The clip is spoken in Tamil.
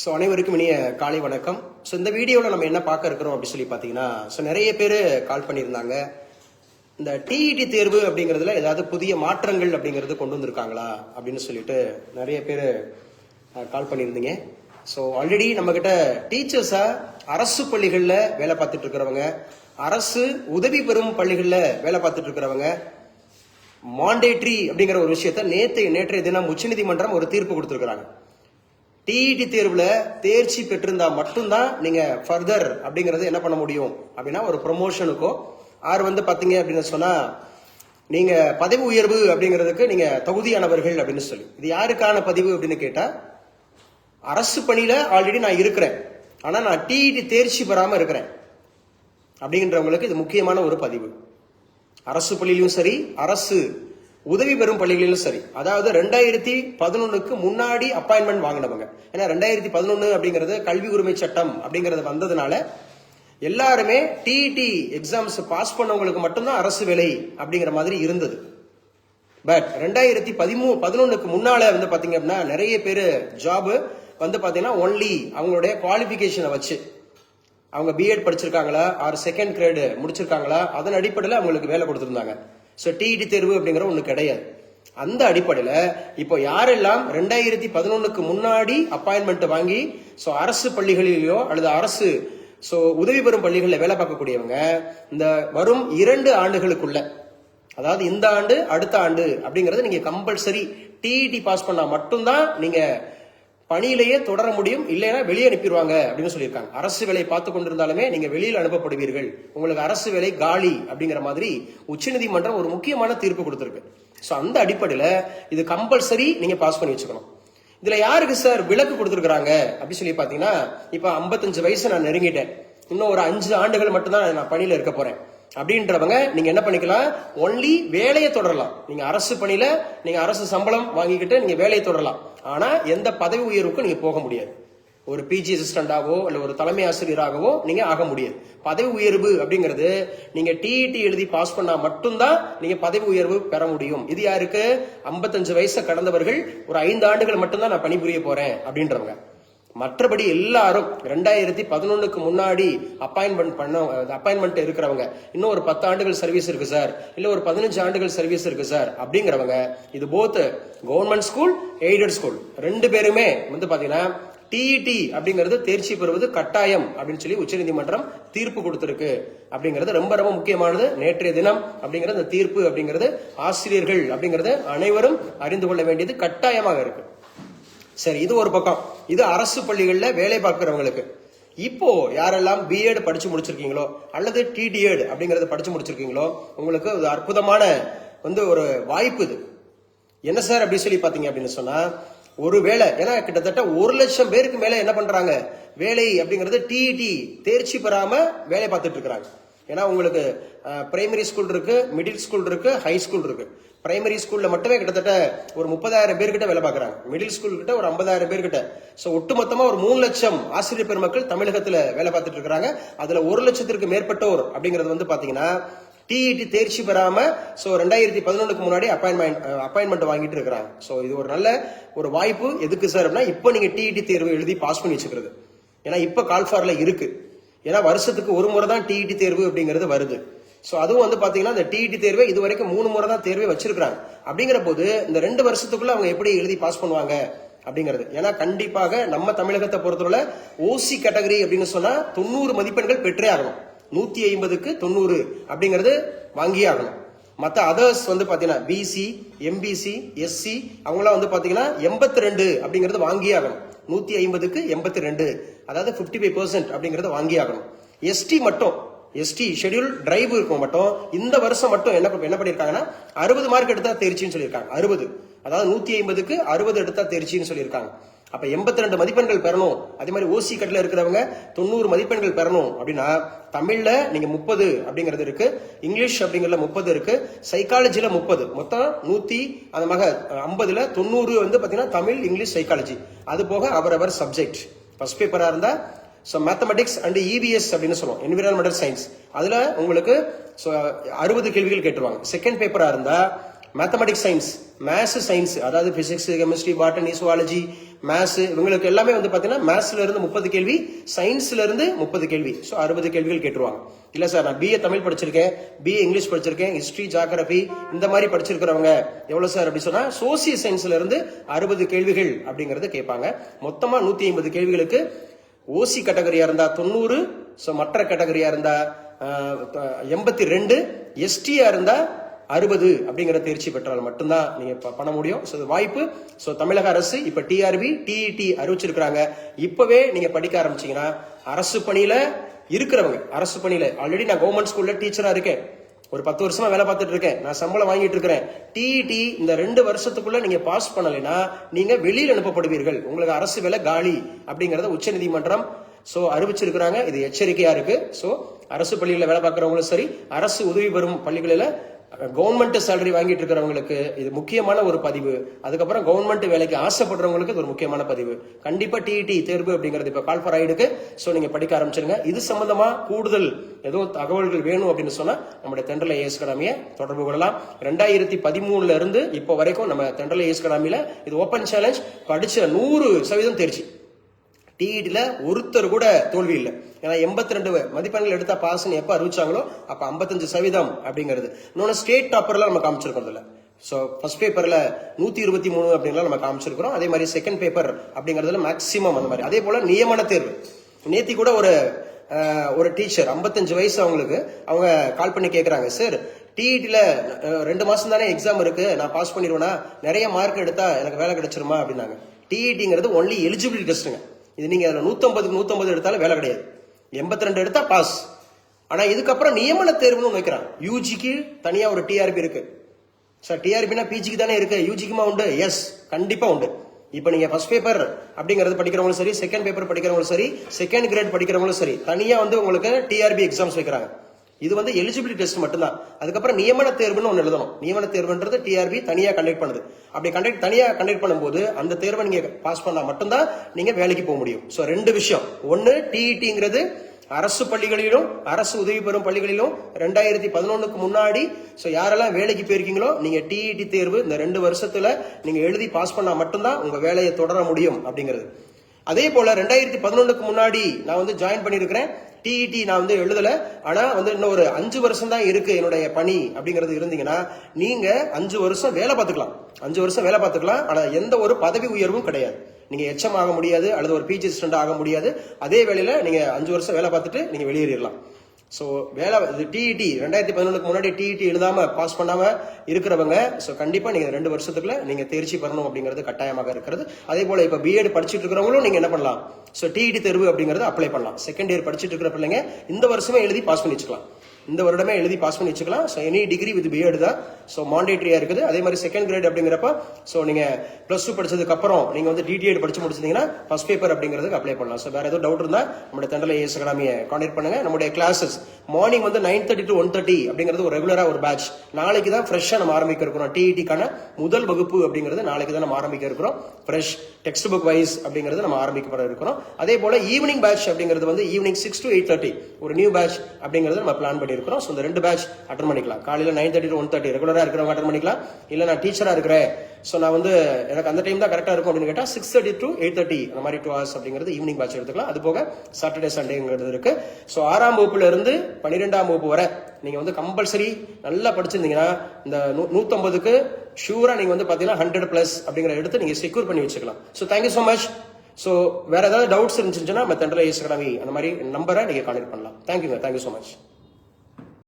ஸோ அனைவருக்கும் இனிய காலை வணக்கம். ஸோ இந்த வீடியோவில் நம்ம என்ன பார்க்க இருக்கிறோம் அப்படின்னு சொல்லி பார்த்தீங்கன்னா ஸோ நிறைய பேர் கால் பண்ணியிருந்தாங்க. இந்த டிஇடி தேர்வு அப்படிங்கிறதுல ஏதாவது புதிய மாற்றங்கள் அப்படிங்கிறது கொண்டு வந்திருக்காங்களா அப்படின்னு சொல்லிட்டு நிறைய பேர் கால் பண்ணியிருந்தீங்க. ஸோ ஆல்ரெடி நம்மக்கிட்ட டீச்சர்ஸாக அரசு பள்ளிகளில் வேலை பார்த்துட்டு இருக்கிறவங்க அரசு உதவி பெறும் பள்ளிகளில் வேலை பார்த்துட்டு இருக்கிறவங்க மாண்டேட்ரி அப்படிங்கிற ஒரு விஷயத்த நேற்று நேற்றைய தினம் உச்சநீதிமன்றம் ஒரு தீர்ப்பு கொடுத்துருக்குறாங்க. டிஇடி தேர்வில் தேர்ச்சி பெற்றிருந்தா மட்டும்தான் நீங்கள் ஃபர்தர் அப்படிங்கறது என்ன பண்ண முடியும்? அப்படின்னா ஒரு ப்ரொமோஷனுக்கோ ஆர் வந்து பார்த்தீங்க அப்படின்னு சொன்னால் நீங்கள் பதவி உயர்வு அப்படிங்கிறதுக்கு நீங்கள் தகுதியானவர்கள் அப்படின்னு சொல்லி. இது யாருக்கான பதிவு அப்படின்னு கேட்டால் அரசு பணியில் ஆல்ரெடி நான் இருக்கிறேன். ஆனால் நான் டிஇடி தேர்ச்சி பெறாமல் இருக்கிறேன். அப்படிங்கிறவங்களுக்கு இது முக்கியமான ஒரு பதிவு. அரசு பள்ளியிலும் சரி அரசு உதவி பெறும் பள்ளிகளிலும் சரி. அதாவது ரெண்டாயிரத்தி பதினொன்னுக்கு முன்னாடி அப்பாயின்மெண்ட் வாங்கினவங்க. ஏன்னா ரெண்டாயிரத்தி பதினொன்னு அப்படிங்கிறது கல்வி உரிமை சட்டம் அப்படிங்கிறது வந்ததுனால எல்லாருமே டிஇடி எக்ஸாம்ஸ் பாஸ் பண்ணவங்களுக்கு மட்டும்தான் அரசு வேலை அப்படிங்கிற மாதிரி இருந்தது. பட் ரெண்டாயிரத்தி பதிமூ பதினொன்னுக்கு முன்னால வந்து பாத்தீங்க அப்படின்னா நிறைய பேர் ஜாப் வந்து பாத்தீங்கன்னா ஒன்லி அவங்களுடைய குவாலிபிகேஷனை வச்சு. அவங்க பிஎட் படிச்சிருக்காங்களா? ஆர் செகண்ட் கிரேடு முடிச்சிருக்காங்களா? அதன் அடிப்படையில் அவங்களுக்கு வேலை கொடுத்துருந்தாங்க. ஸோ டிஇடி தேர்வு அப்படிங்கிற ஒன்று கிடையாது. அந்த அடிப்படையில் இப்போ யாரெல்லாம் ரெண்டாயிரத்தி பதினொன்றுக்கு முன்னாடி அப்பாயின்மெண்ட் வாங்கி ஸோ அரசு பள்ளிகளிலேயோ அல்லது அரசு ஸோ உதவி பெறும் பள்ளிகளில் வேலை பார்க்கக்கூடியவங்க இந்த வரும் இரண்டு ஆண்டுகளுக்குள்ள அதாவது இந்த ஆண்டு அடுத்த ஆண்டு அப்படிங்கிறது நீங்கள் கம்பல்சரி டிஇடி பாஸ் பண்ணால் மட்டும்தான் நீங்கள் பணியிலேயே தொடர முடியும் இல்லைன்னா வெளியே அனுப்பிடுவாங்க அப்படின்னு சொல்லியிருக்காங்க. அரசு வேலை பார்த்து கொண்டிருந்தாலுமே நீங்க வெளியில் அனுப்பப்படுவீர்கள். உங்களுக்கு அரசு வேலை காலி அப்படிங்கிற மாதிரி உச்சநீதிமன்றம் ஒரு முக்கியமான தீர்ப்பு கொடுத்துருக்கு. ஸோ அந்த அடிப்படையில் இது கம்பல்சரி நீங்க பாஸ் பண்ணி வச்சுக்கணும். இதுல யாருக்கு சார் விலக்கு கொடுத்துருக்காங்க அப்படின்னு சொல்லி பாத்தீங்கன்னா இப்ப 55 வயசு நான் நெருங்கிட்டேன். இன்னும் ஒரு அஞ்சு ஆண்டுகள் மட்டும்தான் நான் பணியில இருக்க போறேன். அப்படின்றவங்க நீங்க என்ன பண்ணிக்கலாம்? ஒன்லி வேலையை தொடரலாம். நீங்க அரசு பணியில நீங்க அரசு சம்பளம் வாங்கிக்கிட்டு நீங்க வேலையை தொடரலாம். ஆனால் எந்த பதவி உயர்வுக்கும் நீங்கள் போக முடியாது. ஒரு பிஜி அசிஸ்டண்டாகவோ இல்லை ஒரு தலைமை ஆசிரியராகவோ நீங்கள் ஆக முடியாது. பதவி உயர்வு அப்படிங்கிறது நீங்கள் டிஇடி எழுதி பாஸ் பண்ணால் மட்டும்தான் நீங்கள் பதவி உயர்வு பெற முடியும். இது யாருக்கு? 55 வயசை கடந்தவர்கள் ஒரு ஐந்து ஆண்டுகள் மட்டும்தான் நான் பணிபுரிய போகிறேன் அப்படின்றவங்க. மற்றபடி எல்லாரும் ரெண்டாயிரத்தி பதினொன்றுக்கு முன்னாடி அப்பாயின்மெண்ட் பண்ண அப்பாயின்மெண்ட் இருக்கிறவங்க. இன்னும் ஒரு பத்து ஆண்டுகள் சர்வீஸ் இருக்கு சார் இல்ல ஒரு பதினஞ்சு ஆண்டுகள் சர்வீஸ் இருக்கு சார் அப்படிங்கிறவங்க இது both government school aided school ரெண்டு பேருமே வந்து பாத்தீங்கன்னா டிஇடி அப்படிங்கிறது தேர்ச்சி பெறுவது கட்டாயம் அப்படின்னு சொல்லி உச்சநீதிமன்றம் தீர்ப்பு கொடுத்திருக்கு. அப்படிங்கிறது ரொம்ப ரொம்ப முக்கியமானது. நேற்றைய தினம் அப்படிங்கிறது அந்த தீர்ப்பு அப்படிங்கிறது ஆசிரியர்கள் அப்படிங்கிறது அனைவரும் அறிந்து கொள்ள வேண்டியது கட்டாயமாக இருக்கு. சரி இது ஒரு பக்கம். இது அரசு பள்ளிகளில் வேலை பார்க்குறவங்களுக்கு. இப்போ யாரெல்லாம் பிஎட் படிச்சு முடிச்சிருக்கீங்களோ அல்லது டிடிஎட் அப்படிங்கறத படிச்சு முடிச்சிருக்கீங்களோ உங்களுக்கு ஒரு அற்புதமான வந்து ஒரு வாய்ப்பு இது. என்ன சார் அப்படி சொல்லி பாத்தீங்க அப்படின்னு சொன்னா ஒரு வேலை ஏன்னா கிட்டத்தட்ட ஒரு லட்சம் பேருக்கு மேல என்ன பண்றாங்க? வேலை அப்படிங்கறது டிடி தேர்ச்சி பெறாம வேலை பார்த்துட்டு இருக்கிறாங்க. ஏன்னா உங்களுக்கு பிரைமரி ஸ்கூல் இருக்கு மிடில் ஸ்கூல் இருக்கு ஹை ஸ்கூல் இருக்கு. பிரைமரி ஸ்கூல்ல மட்டுமே கிட்டத்தட்ட ஒரு முப்பதாயிரம் பேர்கிட்ட வேலை பார்க்குறாங்க. மிடில் ஸ்கூல் கிட்ட ஒரு ஐம்பதாயிரம் பேர்கிட்ட. ஸோ ஒட்டுமொத்தமாக ஒரு மூணு லட்சம் ஆசிரியர் பெருமக்கள் தமிழகத்தில் வேலை பார்த்துட்டு இருக்கிறாங்க. அதில் ஒரு லட்சத்திற்கு மேற்பட்டோர் அப்படிங்கிறது வந்து பார்த்தீங்கன்னா டிஇடி தேர்ச்சி பெறாம ஸோ ரெண்டாயிரத்தி பதினொன்றுக்கு முன்னாடி அப்பாயின்மெண்ட் அப்பாயின்மெண்ட் வாங்கிட்டு இருக்கிறாங்க. ஸோ இது ஒரு நல்ல ஒரு வாய்ப்பு. எதுக்கு சார் அப்படின்னா இப்போ நீங்கள் டிஇடி தேர்வு எழுதி பாஸ் பண்ணி வச்சுக்கிறது. ஏன்னா இப்போ கால்ஃபாரில் இருக்குது ஏன்னா வருஷத்துக்கு ஒரு முறை தான் டிஇடி தேர்வு அப்படிங்கிறது வருது. ஸோ அதுவும் வந்து பார்த்தீங்கன்னா இந்த டிஇடி தேர்வை இது வரைக்கும் மூணு முறை தான் தேர்வே வச்சிருக்கிறாங்க. அப்படிங்கிற போது இந்த ரெண்டு வருஷத்துக்குள்ள அவங்க எப்படி எழுதி பாஸ் பண்ணுவாங்க அப்படிங்கிறது. ஏன்னா கண்டிப்பாக நம்ம தமிழகத்தை பொறுத்தவரை ஓசி கேட்டகரி அப்படின்னு சொன்னா தொண்ணூறு மதிப்பெண்கள் பெற்றே ஆகணும். நூத்தி ஐம்பதுக்கு தொண்ணூறு அப்படிங்கிறது வாங்கியே ஆகணும். மற்ற அதர்ஸ் வந்து பார்த்தீங்கன்னா பிசி எம்பிசி எஸ்சி அவங்களாம் வந்து பார்த்தீங்கன்னா எண்பத்தி ரெண்டு அப்படிங்கிறது வாங்கியே ஆகணும். நூற்றி ஐம்பதுக்கு எண்பத்தி ரெண்டு அதாவது ஃபிஃப்டி ஃபைவ் பர்சன்ட் அப்படிங்கிறத வாங்கி ஆகணும். எஸ்டி மட்டும் எஸ்டி ஷெட்யூல் டிரைவ் இருக்கும் மட்டும். இந்த வருஷம் மட்டும் என்ன என்ன பண்ணியிருக்காங்கன்னா அறுபது மார்க் எடுத்தா தெரிச்சின்னு சொல்லியிருக்காங்க. அறுபது. அதாவது நூற்றி ஐம்பதுக்கு அறுபது எடுத்தா தெரிச்சின்னு சொல்லியிருக்காங்க. அப்ப எண்பத்தி ரெண்டு மதிப்பெண்கள் பெறணும். அதே மாதிரி ஓசி கட்டில இருக்கிறவங்க தொண்ணூறு மதிப்பெண்கள் பெறணும். அப்படின்னா தமிழ்ல நீங்க முப்பது அப்படிங்கிறது இருக்கு. இங்கிலீஷ் அப்படிங்கிறதுல முப்பது இருக்கு. சைக்காலஜில முப்பது. மொத்தம் நூத்தி அந்த மக ஐம்பதுல தொண்ணூறு வந்து பாத்தீங்கன்னா தமிழ் இங்கிலீஷ் சைக்காலஜி அது போக அவரவர் சப்ஜெக்ட் ஃபர்ஸ்ட் பேப்பரா இருந்தா ஸோ மேத்தமெட்டிக்ஸ் அண்ட் இபிஎஸ் அப்படின்னு சொல்லுவோம். என்விரான்மெண்டல் சயின்ஸ் அதுல உங்களுக்கு ஸோ அறுபது கேள்விகள் கேட்டுருவாங்க. செகண்ட் பேப்பரா இருந்தா மேத்தமெட்டிக்ஸ் சயின்ஸ் மேத்ஸ் சயின்ஸ் அதாவது physics chemistry botany zoology maths இவங்களுக்கு எல்லாமே வந்து பார்த்தீங்கன்னா மேத்ஸ்ல இருந்து முப்பது கேள்வி சயின்ஸ்ல இருந்து முப்பது கேள்வி. ஸோ அறுபது கேள்விகள் கேட்டுருவாங்க. இல்லை சார் நான் பிஏ தமிழ் படிச்சிருக்கேன் பிஏ இங்கிலீஷ் படிச்சிருக்கேன் ஹிஸ்ட்ரி ஜாகிரபி இந்த மாதிரி படிச்சிருக்கிறவங்க எவ்வளோ சார் அப்படி சொன்னால் சோசியல் சயின்ஸ்ல இருந்து அறுபது கேள்விகள் அப்படிங்கறத கேட்பாங்க. மொத்தமாக நூற்றி ஐம்பது கேள்விகளுக்கு ஓசி கேட்டகரியா இருந்தா தொண்ணூறு ஸோ மற்ற கேட்டகரியா இருந்தா எண்பத்தி ரெண்டு எஸ்டியா இருந்தா அறுபது அப்படிங்கிற தேர்ச்சி பெற்றால் மட்டும்தான் நீங்க ப- பண்ண முடியும். ஸோ வாய்ப்பு. ஸோ தமிழக அரசு இப்ப டிஆர்பி டிஇடி அறிவிச்சிருக்கிறாங்க. இப்பவே நீங்க படிக்க ஆரம்பிச்சீங்கன்னா அரசு பணியில இருக்கிறவங்க அரசு பணியில ஆல்ரெடி நான் கவர்மெண்ட் ஸ்கூல்ல டீச்சரா இருக்கேன். ஒரு பத்து வருஷமா வேலை பார்த்துட்டு இருக்கேன். நான் சம்பளம் வாங்கிட்டு இருக்கிறேன். டிஇடி இந்த ரெண்டு வருஷத்துக்குள்ள நீங்க பாஸ் பண்ணலைன்னா நீங்க வெளியில் அனுப்பப்படுவீர்கள். உங்களுக்கு அரசு வேலை காலி அப்படிங்கறத உச்சநீதிமன்றம் சோ அறிவிச்சிருக்கிறாங்க. இது எச்சரிக்கையா இருக்கு. சோ அரசு பள்ளிகளில் வேலை பார்க்கறவங்களும் சரி அரசு உதவி பெறும் பள்ளிகளில் கவர்மெண்ட் சேலரி வாங்கிட்டு இருக்கிறவங்களுக்கு இது முக்கியமான ஒரு பதிவு. அதுக்கப்புறம் கவர்மெண்ட் வேலைக்கு ஆசைப்படுறவங்களுக்கு இது ஒரு முக்கியமான பதிவு. கண்டிப்பா டிஇடி தேர்வு அப்படிங்கிறது இப்ப கால் ஃபார் ஐடுக்கு ஸோ நீங்க படிக்க ஆரம்பிச்சிருங்க. இது சம்பந்தமா கூடுதல் ஏதோ தகவல்கள் வேணும் அப்படின்னு சொன்னா நம்முடைய தென்றல் ஏஎஸ் அகாடமியை தொடர்பு கொள்ளலாம். ரெண்டாயிரத்தி பதிமூணுல இருந்து இப்போ வரைக்கும் நம்ம தென்றல் ஏஎஸ் கடாமியில இது ஓப்பன் சேலஞ்ச் படிச்ச நூறு சதவீதம் தேர்ச்சி. டிஇடியில் ஒருத்தர் கூட தோல்வி இல்லை. ஏன்னா எண்பத்தி ரெண்டு மதிப்பெண்கள் எடுத்தா பாஸ்னு எப்போ அறிவிச்சாங்களோ அப்போ ஐம்பத்தஞ்சு சதவீதம் அப்படிங்கிறது. இன்னொன்று ஸ்டேட் டாப்பர்லாம் நம்ம காமிச்சிருக்கோம் இல்லை ஸோ ஃபர்ஸ்ட் பேப்பரில் நூற்றி இருபத்தி மூணு அப்படின்லாம் நம்ம காமிச்சிருக்கிறோம். அதே மாதிரி செகண்ட் பேப்பர் அப்படிங்கிறதுல மேக்ஸிமம் அந்த மாதிரி. அதே போல் நியமன தேர்வு. நேத்தி கூட ஒரு ஒரு டீச்சர் 55 வயசு அவங்களுக்கு. அவங்க கால் பண்ணி கேட்குறாங்க சார் டிஇடியில் ரெண்டு மாதம் தானே எக்ஸாம் இருக்குது நான் பாஸ் பண்ணிடுவேனா? நிறைய மார்க் எடுத்தால் எனக்கு வேலை கிடைச்சிருமா? அப்படின்னாங்க. டிஇடிங்கிறது ஒன்லி எலிஜிபிலிட்டி டெஸ்ட்டுங்க இது நீங்கள் அதில் நூற்றம்பதுக்கு நூற்றம்பது எடுத்தாலும் வேலை கிடையாது. எண்பத்தி ரெண்டு எடுத்தால் பாஸ் ஆனால் இதுக்கப்புறம் நியமன தேர்வுன்னு ஒண்ணு வைக்கிறான். யூஜிக்கு தனியாக ஒரு டிஆர்பி இருக்குது சார் டிஆர்பினா பிஜிக்கு தானே இருக்கு. யூஜிக்குமா உண்டு? எஸ் கண்டிப்பாக உண்டு. இப்போ நீங்கள் ஃபர்ஸ்ட் பேப்பர் அப்படிங்கறது படிக்கிறவங்களும் சரி செகண்ட் பேப்பர் படிக்கிறவங்களும் சரி செகண்ட் கிரேட் படிக்கிறவங்களும் சரி தனியாக வந்து உங்களுக்கு டிஆர்பி எக்ஸாம்ஸ் வைக்கிறாங்க. இது வந்து எலிஜிபிலிட்டி டெஸ்ட் மட்டும்தான். அதுக்கப்புறம் நியமன தேர்வுன்னு ஒன்று எழுதணும். நியமன தேர்வுன்றது டிஆர்பி தனியாக கண்டக்ட் பண்ணுது. அப்படி கண்டக்ட் தனியாக கண்டக்ட் பண்ணும்போது அந்த தேர்வை நீங்கள் பாஸ் பண்ணால் மட்டும்தான் நீங்கள் வேலைக்கு போக முடியும். ஸோ ரெண்டு விஷயம். ஒன்று டிஇடிங்கிறது அரசு பள்ளிகளிலும் அரசு உதவி பெறும் பள்ளிகளிலும் ரெண்டாயிரத்தி பதினொன்றுக்கு முன்னாடி ஸோ யாரெல்லாம் வேலைக்கு போயிருக்கீங்களோ நீங்கள் டிஇடி தேர்வு இந்த ரெண்டு வருஷத்தில் நீங்கள் எழுதி பாஸ் பண்ணால் மட்டும்தான் உங்கள் வேலையை தொடர முடியும் அப்படிங்கிறது. அதே போல ரெண்டாயிரத்தி பதினொன்றுக்கு முன்னாடி நான் வந்து ஜாயின் பண்ணியிருக்கிறேன். டிஇடி நான் வந்து எழுதல. ஆனா வந்து இன்னும் ஒரு அஞ்சு வருஷம் தான் இருக்கு என்னுடைய பணி அப்படிங்கிறது இருந்தீங்கன்னா நீங்க அஞ்சு வருஷம் வேலை பார்த்துக்கலாம். அஞ்சு வருஷம் வேலை பார்த்துக்கலாம். ஆனா எந்த ஒரு பதவி உயர்வும் கிடையாது. நீங்க எச்எம் ஆக முடியாது அல்லது ஒரு பிஜி அசிஸ்டன்ட் ஆக முடியாது. அதே வேலையில நீங்க அஞ்சு வருஷம் வேலை பார்த்துட்டு நீங்க வெளியேறிடலாம். ஸோ வேலை இது டிஇடி ரெண்டாயிரத்தி பதினொன்றுக்கு முன்னாடி டிஇடி எழுதாமல் பாஸ் பண்ணாமல் இருக்கிறவங்க ஸோ கண்டிப்பாக நீங்கள் ரெண்டு வருஷத்துக்குள்ள நீங்கள் தேர்ச்சி பெறணும் அப்படிங்கிறது கட்டாயமாக இருக்கிறது. அதே போல் இப்போ பிஎட் படிச்சுட்டு இருக்கிறவங்களும் நீங்கள் என்ன பண்ணலாம்? ஸோ டிஇடி தேர்வு அப்படிங்கிறது அப்ளை பண்ணலாம். செகண்ட் இயர் படிச்சுட்டு இருக்கிற பிள்ளைங்க இந்த வருஷமே எழுதி பாஸ் பண்ணி வச்சுக்கலாம் இந்த வருடமே எழுதி பாஸ் பண்ணி வச்சுக்கலாம். So any degree with BEd தான். ஸோ மாண்டேட்டரியா இருக்குது. அதே மாதிரி செகண்ட் கிரேட் அப்படிங்கிறப்ப ஸோ நீங்க பிளஸ் டூ படிச்சதுக்கு அப்புறம் நீங்க வந்து டிடிஎட் படிச்சு முடிச்சிருந்தீங்கன்னா ஃபர்ஸ்ட் பேப்பர் அப்படிங்கிறதுக்கு அப்ளை பண்ணலாம். ஸோ வேற ஏதோ டவுட் இருந்தா நம்மளுடைய தெண்டல ஏஎஸ் அகாடமியை கான்டாக்ட் பண்ணுங்க. நம்முடைய கிளாஸஸ் மார்னிங் வந்து nine thirty to one thirty அப்படிங்கிறது ஒரு ரெகுலரா ஒரு பேட்ச் நாளைக்கு தான் ஃப்ரெஷ்ஷா நம்ம ஆரம்பிக்க இருக்கிறோம். டிஇடிக்கான முதல் வகுப்பு அப்படிங்கிறது நாளைக்கு தான் நம்ம ஆரம்பிக்க இருக்கிறோம். ஃப்ரெஷ் டெக்ஸ்ட் புக் வைஸ் அப்படிங்கிறது நம்ம ஆரம்பிக்கப்பட இருக்கிறோம். அதே போல ஈவினிங் பேட்ச் அப்படிங்கிறது வந்து evening six to eight thirty ஒரு நியூ பேட்ச் அப்படிங்கிறது நம்ம பிளான் பண்ணியிருக்கிறோம். ஸோ இந்த ரெண்டு பேட்ச் அட்டன் பண்ணிக்கலாம். காலையில் nine thirty to one thirty ரெகுலரா இருக்கிறவங்க அட்டன் பண்ணிக்கலாம். இல்லை நான் டீச்சராக இருக்கிறேன். ஸோ நான் வந்து எனக்கு அந்த டைம் தான் கரெக்டாக இருக்கும் அப்படின்னு கேட்டால் six thirty to eight thirty அந்த மாதிரி டூ ஹவர்ஸ் அப்படிங்கிறது ஈவினிங் பேட்ச் எடுத்துக்கலாம். அது போக சாட்டர்டே சண்டேங்கிறது இருக்கு. ஸோ ஆறாம் வகுப்புல இருந்து பன்னிரெண்டாம் வகுப்பு வரை நீங்கள் வந்து கம்பல்சரி நல்லா படிச்சிருந்தீங்கன்னா இந்த நூ- நூத்தம்பதுக்கு ஷூரா நீங்கள் வந்து பார்த்தீங்கன்னா ஹண்ட்ரட் ப்ளஸ் அப்படிங்கிற எடுத்து நீங்க செக்யூர் பண்ணி வச்சுக்கலாம். So thank you so much so வேற ஏதாவது டவுட்ஸ் இருந்துச்சுன்னா நம்ம தென்றல் அகாடமி அந்த மாதிரி நம்பரை நீங்கள் கான்டெக்ட் பண்ணலாம். தேங்க்யூங்க தேங்க்யூ ஸோ மச்